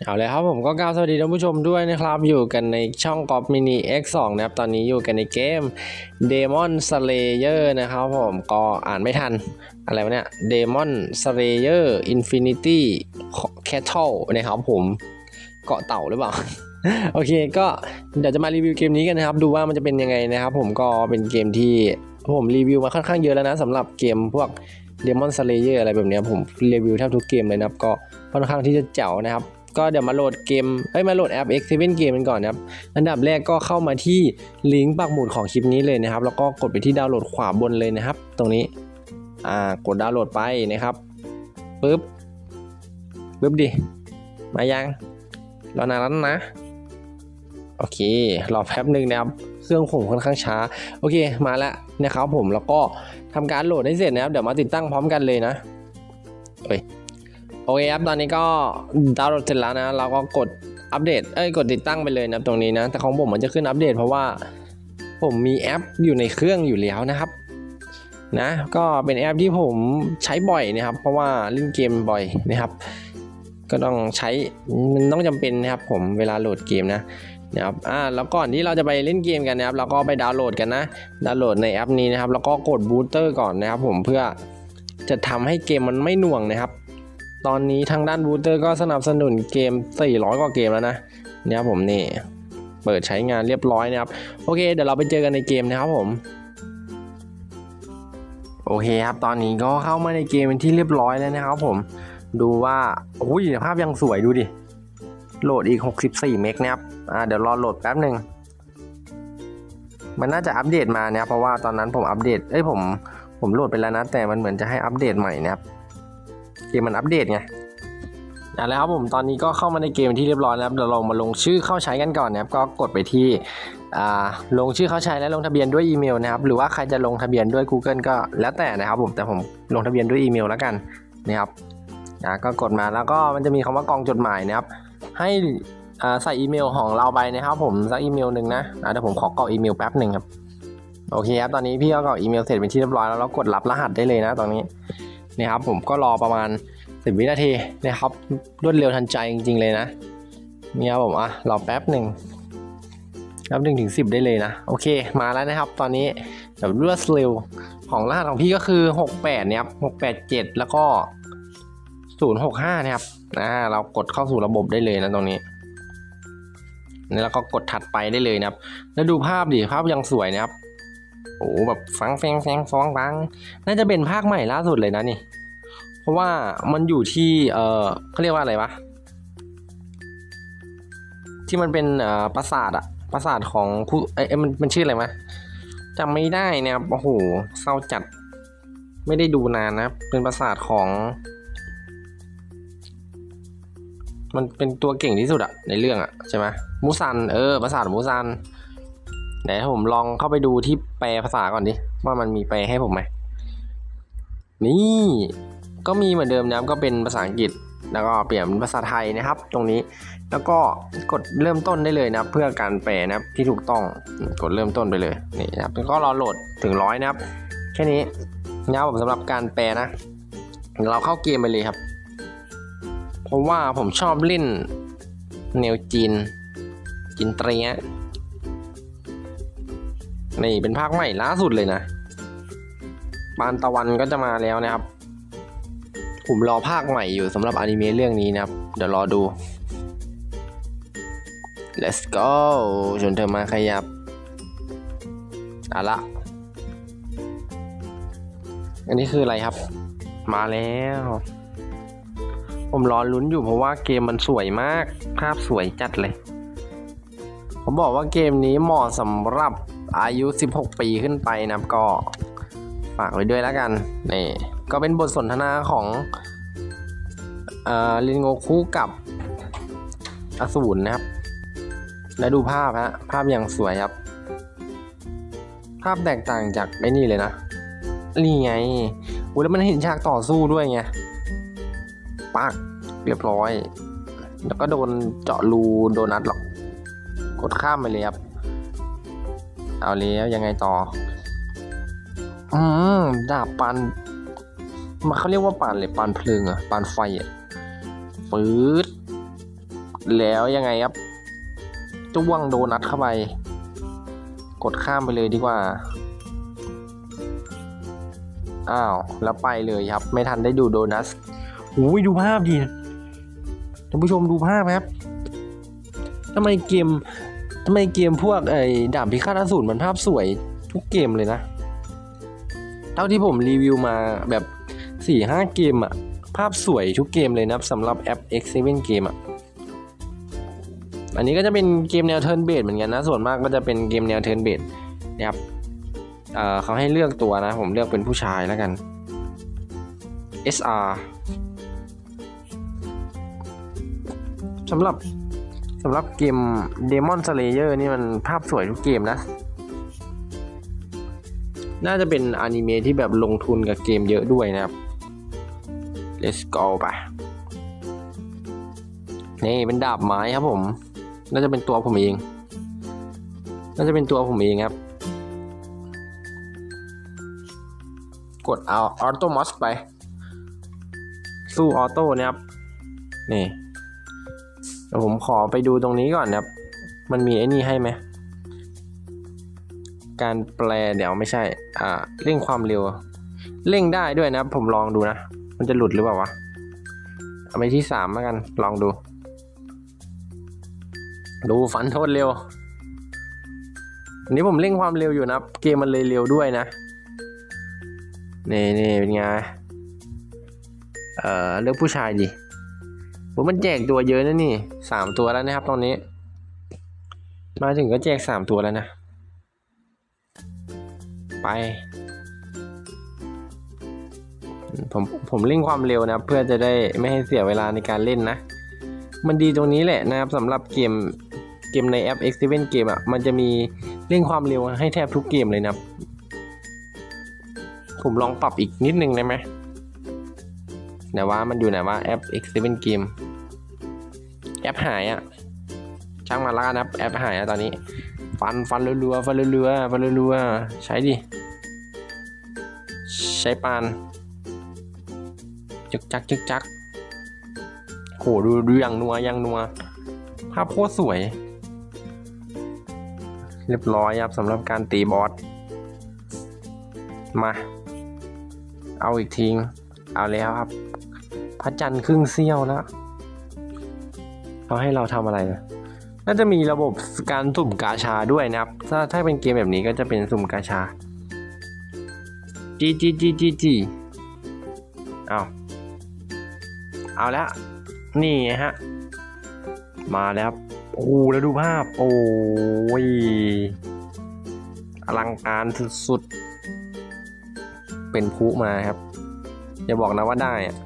เอาเลยครับผมก็กล่าวสวัสดีท่านผู้ชมด้วยนะครับ อยู่กันในช่องกอล์ฟมินิ X2 นะครับ ตอนนี้อยู่กันในเกม Demon Slayer นะครับผมก็อ่านไม่ทัน อะไรวะเนี่ย Demon Slayer Infinity Cattle นะครับผมเกาะเต่าหรือเปล่า โอเคก็เดี๋ยวจะมารีวิวเกมนี้กันนะครับ ดูว่ามันจะเป็นยังไงนะครับผมก็เป็นเกมที่ผมรีวิวมาค่อนข้างเยอะแล้วนะสำหรับเกมพวก Demon Slayer อะไรแบบนี้ผมรีวิวแทบทุกเกมเลยนะครับ ก็ค่อนข้างที่จะเจ๋วนะครับ ก็เดี๋ยวมาโหลดเกมเอ้ยมาโหลดแอป X7 Game กันก่อนนะครับ อันดับแรกก็เข้ามาที่ลิงก์ปักหมุดของคลิปนี้เลยนะครับ แล้วก็กดไปที่ดาวน์โหลดขวาบนเลยนะครับ ตรงนี้อ่ากดดาวน์โหลดไปนะครับปึ๊บปึ๊บดิมายังรอนานแล้วนะโอเครอแป๊บหนึ่งนะครับเครื่องผมค่อนข้างช้า โอเคมาแล้วนะครับผมแล้วก็ทำการโหลดให้เสร็จนะครับ เดี๋ยวมาติดตั้งพร้อมกันเลยนะเอ้ย โอเคครับตอนนี้ก็ดาวน์โหลดเสร็จแล้วนะ เราก็กดอัปเดต เอ้ย กดติดตั้งไปเลยนะครับตรงนี้นะ แต่ของผมมันจะขึ้นอัปเดต เพราะว่าผมมีแอปอยู่ในเครื่องอยู่แล้วนะครับ นะ ก็เป็นแอปที่ผมใช้บ่อยนะครับ เพราะว่าเล่นเกมบ่อยนะครับ ก็ต้องใช้ มันต้องจำเป็นนะครับ ผมเวลาโหลดเกมนะนะครับ อ่า แล้วก่อนที่เราจะไปเล่นเกมกันนะครับ เราก็ไปดาวน์โหลดกันนะ ดาวน์โหลดในแอปนี้นะครับ แล้วก็กดบูตเตอร์ก่อนนะครับ ผมเพื่อจะทำให้เกมมันไม่หน่วงนะครับ ตอนนี้ทางด้านบูตเตอร์ก็สนับสนุนเกม 400 กว่าเกมแล้วนะเนี่ยผมนี่เปิดใช้งานเรียบร้อยนะครับ โอเค เดี๋ยวเราไปเจอกันในเกมนะครับผม โอเคครับ ตอนนี้ก็เข้ามาในเกมเป็นที่เรียบร้อยแล้วนะครับผม ดูว่าอุ้ยภาพยังสวยดูดิ โหลดอีก 64 เมกนะครับ อ่า เดี๋ยวรอโหลดแป๊บหนึ่ง มันน่าจะอัปเดตมาเนะครับเพราะว่าตอนนั้นผมอัปเดต เอ้ยผม ผมโหลดไปแล้วนะ แต่มันเหมือนจะให้อัปเดตใหม่นะครับ เกมมันอัปเดตไงเอาละครับผมตอนนี้ก็เข้ามาในเกมที่เรียบร้อยแล้วครับเดี๋ยวเรามาลงชื่อเข้าใช้กันก่อนนะครับก็กดไปที่อ่าลงชื่อเข้าใช้และลงทะเบียนด้วยอีเมลนะครับหรือว่าใครจะลงทะเบียนด้วย Google ก็แล้วแต่นะครับผมแต่ผมลงทะเบียนด้วยอีเมลแล้วกันนะครับอ่าก็กดมาแล้วก็มันจะมีคำว่ากองจดหมายนะครับ ให้ใส่อีเมลของเราไปนะครับ ผมสักอีเมลหนึ่งนะอ่าเดี๋ยวผมขอกรอกอีเมลแป๊บหนึ่งครับโอเคครับตอนนี้พี่ก็กรอกอีเมลเสร็จเป็นที่เรียบร้อยแล้วเรากดรับรหัสได้เลยนะตอนนี้ นี่ครับผมก็รอประมาณสิบวินาทีนะครับรวดเร็วทันใจจริง ๆ เลยนะนี่ครับผมอะรอแป๊บหนึ่งนับหนึ่งถึงสิบได้เลยนะ โอเคมาแล้วนะครับ ตอนนี้แบบรวดเร็วของรหัสของพี่ก็คือ 68เนี่ยครับ687 แล้วก็ 065นะครับอ่าเรากดเข้าสู่ระบบได้เลยนะตรงนี้นี่แล้วก็กดถัดไปได้เลยนะครับ แล้วดูภาพดิภาพยังสวยนะครับ โอ้โหแบบฟังแฟงแฟงฟ้องฟังน่าจะเป็นภาคใหม่ล่าสุดเลยนะนี่ เพราะว่ามันอยู่ที่เออเขาเรียกว่าอะไรวะที่มันเป็นเอ่อปราสาทอะปราสาทของผู้เอ้ยเอ้ยมันมันชื่ออะไรมะจำไม่ได้นะครับโอ้โหเศร้าจัด ไม่ได้ดูนานนะเป็นปราสาทของ มันเป็นตัวเก่งที่สุดอะในเรื่องอะใช่ไหมมูซันเออปราสาทมูซัน ไหนให้ผมลองเข้าไปดูที่แปลภาษาก่อนดิว่ามันมีแปลให้ผมไหมนี่ก็มีเหมือนเดิมนะครับก็เป็นภาษาอังกฤษ แล้วก็เปลี่ยนภาษาไทยนะครับ ตรงนี้แล้วก็กดเริ่มต้นได้เลยนะครับ เพื่อการแปลนะครับที่ถูกต้องกดเริ่มต้นไปเลยนี่นะครับก็รอโหลดถึงร้อยนะครับ แค่นี้นะครับผมสำหรับการแปลนะ เราเข้าเกมไปเลยครับ เพราะว่าผมชอบเล่นแนวจีนจีนเตรีย นี่เป็นภาคใหม่ล่าสุดเลยนะปานตะวันก็จะมาแล้วนะครับ ผมรอภาคใหม่อยู่สำหรับอนิเมะเรื่องนี้นะครับ เดี๋ยวรอดู let's go ชวนเธอมาขยับอาละ อันนี้คืออะไรครับ มาแล้ว ผมรอลุ้นอยู่เพราะว่าเกมมันสวยมาก ภาพสวยจัดเลย ผมบอกว่าเกมนี้เหมาะสำหรับ อายุ 16 ปีขึ้นไปนะครับก็ฝากไว้ด้วยแล้วกันนี่ก็เป็นบทสนทนาของลินโงคุกับอสูรนะครับ และดูภาพฮะภาพอย่างสวยครับ ภาพแตกต่างจากไอ้นี่เลยนะนี่ไงอุ้ยแล้วมันเห็นฉากต่อสู้ด้วยไงปักเรียบร้อย แล้วก็โดนเจาะรูโดนัทหรอก กดข้ามไปเลยครับ เอาแล้วยังไงต่อ อืมดาบปานมันเขาเรียกว่าปานเลยปานเพลิงอะปานไฟอะปื๊ดแล้วยังไงครับจ้วงโดนัทเข้าไป กดข้ามไปเลยดีกว่า อ้าว แล้วไปเลยครับ ไม่ทันได้ดูโดนัทอุ้ยดูภาพดีท่านผู้ชมดูภาพครับทำไมเกม ทำไมเกมพวกไอ้ดาบพิฆาตอสูรมันภาพสวยทุกเกมเลยนะ เท่าที่ผมรีวิวมาแบบ4ี่ห้าเกมอะภาพสวยทุกเกมเลยนะสำหรับแอป X7 เกมอะอันนี้ก็จะเป็นเกมแนวเทิร์นเบสเหมือนกันนะ ส่วนมากก็จะเป็นเกมแนวเทิร์นเบสนะครับเเขาให้เลือกตัวนะ ผมเลือกเป็นผู้ชายแล้วกัน SR สำหรับ สำหรับเกม Demon Slayer นี่มันภาพสวยทุกเกมนะ น่าจะเป็นอนิเมะที่แบบลงทุนกับเกมเยอะด้วยนะครับ let's go ไปนี่เป็นดาบไม้ครับผม น่าจะเป็นตัวผมเอง น่าจะเป็นตัวผมเองครับ กดเอาออโต้มอสไป สู้ออโต้นี่ยครับ นี่ ดี๋ยวผมขอไปดูตรงนี้ก่อนนะครับ มันมีไอ้นี่ให้ไหม การแปลเดี๋ยวไม่ใช่ อ่า เร่งความเร็ว เร่งได้ด้วยนะครับ ผมลองดูนะ มันจะหลุดหรือเปล่าวะ เอาไปที่สามแล้วกัน ลองดู ดูฟันโทษเร็ว อันนี้ผมเร่งความเร็วอยู่นะครับ เกมมันเลยเร็วด้วยนะ นี่นี่เป็นไง เอ่อ เลือกผู้ชายดิ ผมมันแจกตัวเยอะนะนี่สามตัวแล้วนะครับ ตอนนี้ มาถึงก็แจกสามตัวแล้วนะ ไป ผมผมเร่งความเร็วนะเพื่อจะได้ไม่ให้เสียเวลาในการเล่นนะ มันดีตรงนี้แหละนะครับสำหรับเกมเกมในแอป X7 เกมอะมันจะมีเร่งความเร็วให้แทบทุกเกมเลยนะครับ ผมลองปรับอีกนิดนึงได้ไหม ไหนว่ามันอยู่ไหนว่าแอป X7 เกมแอปหายอะช่างมาล้วกันะแอปหายอะตอนนี้ ฟันฟันรัวๆฟันรัวๆฟันรัวๆใช้ดิใช้ปานจึกจักจึกจักโหดูดูอย่างนัวอย่างนัวภาพโคตรสวย เรียบร้อยครับสำหรับการตีบอสมา เอาอีกทีงเอาแล้วครับ พระจันทร์ครึ่งเสี้ยวแล้วเขาให้เราทำอะไรนะน่าจะมีระบบการสุ่มกาชาด้วยนะครับ ถ้าถ้าเป็นเกมแบบนี้ก็จะเป็นสุ่มกาชาจีจีจีจีจีเอาเอาแล้ว นี่ฮะ มาแล้วโอ้โหแล้วดูภาพ โอ้ย อลังการสุดๆ เป็นพุมาครับ อย่าบอกนะว่าได้อะ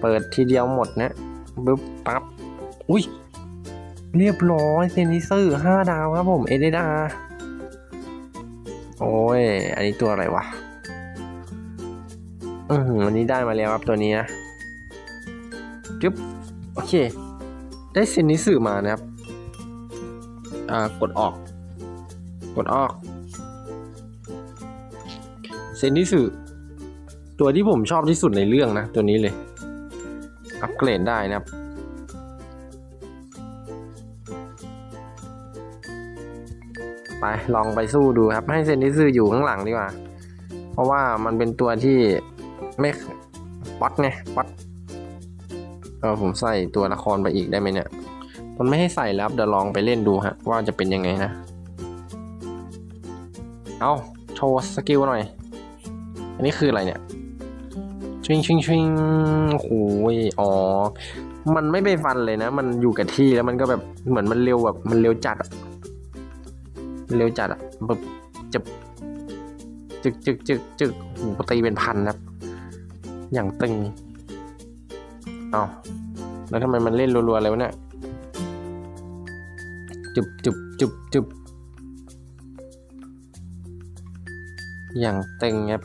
เปิดทีเดียวหมดนะปึ๊บปั๊บอุ้ย เรียบร้อยเซนิเซอร์ห้าดาวครับผมเอเดดาโอ้ย อันนี้ตัวอะไรวะอือหืออันนี้ได้มาแล้วครับตัวนี้นะจึ๊บโอเค ได้เซนิสึมานะครับ อ่ากดออก กดออกเซนิสึตัวที่ผมชอบที่สุดในเรื่องนะ ตัวนี้เลย อัปเกรดได้นะครับ ไปลองไปสู้ดูครับ ให้เซนิสึอยู่ข้างหลังดีกว่า เพราะว่ามันเป็นตัวที่ไม่ป๊อตไงป๊อตเออผมใส่ตัวละครไปอีกได้ไหมเนี่ย มันไม่ให้ใส่แล้วเดี๋ยวลองไปเล่นดูฮะ ว่าจะเป็นยังไงนะ เอาโชว์สกิลหน่อย อันนี้คืออะไรเนี่ย ชิงชิงชิงโอ้ยอ๋อ มันไม่ไปฟันเลยนะ มันอยู่กับที่แล้วมันก็แบบเหมือนมันเร็วแบบมันเร็วจัดเร็วจัดอะแบบจะจึกจึกจึกจึกโอ้โหตีเป็นพันครับ อย่างตึงเอาแล้วทำไมมันเล่นรัวๆเลยวะเนี่ยจุบจุบจุบจุบอย่างตึงครับ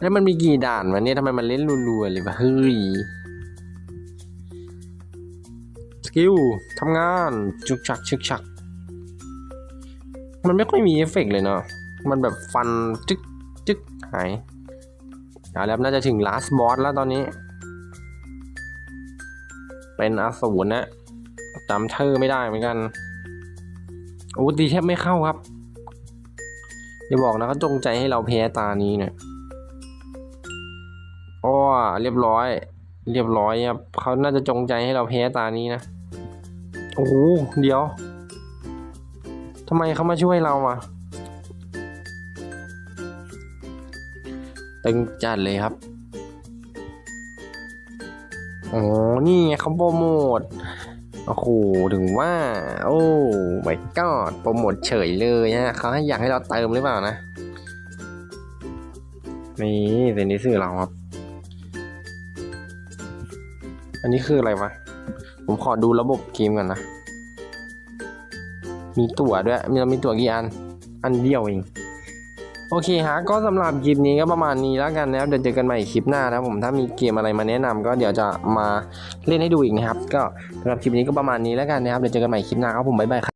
แล้วมันมีกี่ด่านวะเนี่ยทำไมมันเล่นรัวๆเลยวะเฮ้ยสกิลทำงานจุกชักชึกชัก มันไม่ค่อยมีเอฟเฟกต์เลยเนาะมันแบบฟันจึกจึกหายเอาแล้วน่าจะถึง last boss แล้วตอนนี้ เป็นอสูรนะจำชื่อไม่ได้เหมือนกันโอ้ตีแทบไม่เข้าครับอย่าบอกนะเขาจงใจให้เราแพ้ตานี้เนี่ย เรียบร้อย เรียบร้อยครับเขาน่าจะจงใจให้เราแพ้ตานี้นะโอ้โหเดี๋ยวทำไมเขามาช่วยเราอะตึงจัดเลยครับโอ๋อนี่ไงเขาโปรโมทโอ้โหถึงว่า โอ้ไม่ก็โปรโมทเฉยเลยฮะเขาให้อยากให้เราเติมหรือเปล่านะ นี่เซนนี้สื่อเราครับ นนี้คืออะไรวะ ผมขอดูระบบเกมก่อนนะ มีตั๋วด้วยมีมีตั๋วกี่อัน อันเดียวเอง โอเคฮะ ก็สำหรับคลิปนี้ก็ประมาณนี้แล้วกันนะครับ เดี๋ยวเจอกันใหม่คลิปหน้านะครับผม ถ้ามีเกมอะไรมาแนะนำก็เดี๋ยวจะมาเล่นให้ดูอีกนะครับ ก็สำหรับคลิปนี้ก็ประมาณนี้แล้วกันนะครับ เดี๋ยวเจอกันใหม่คลิปหน้าครับผมบ๊ายบายครับ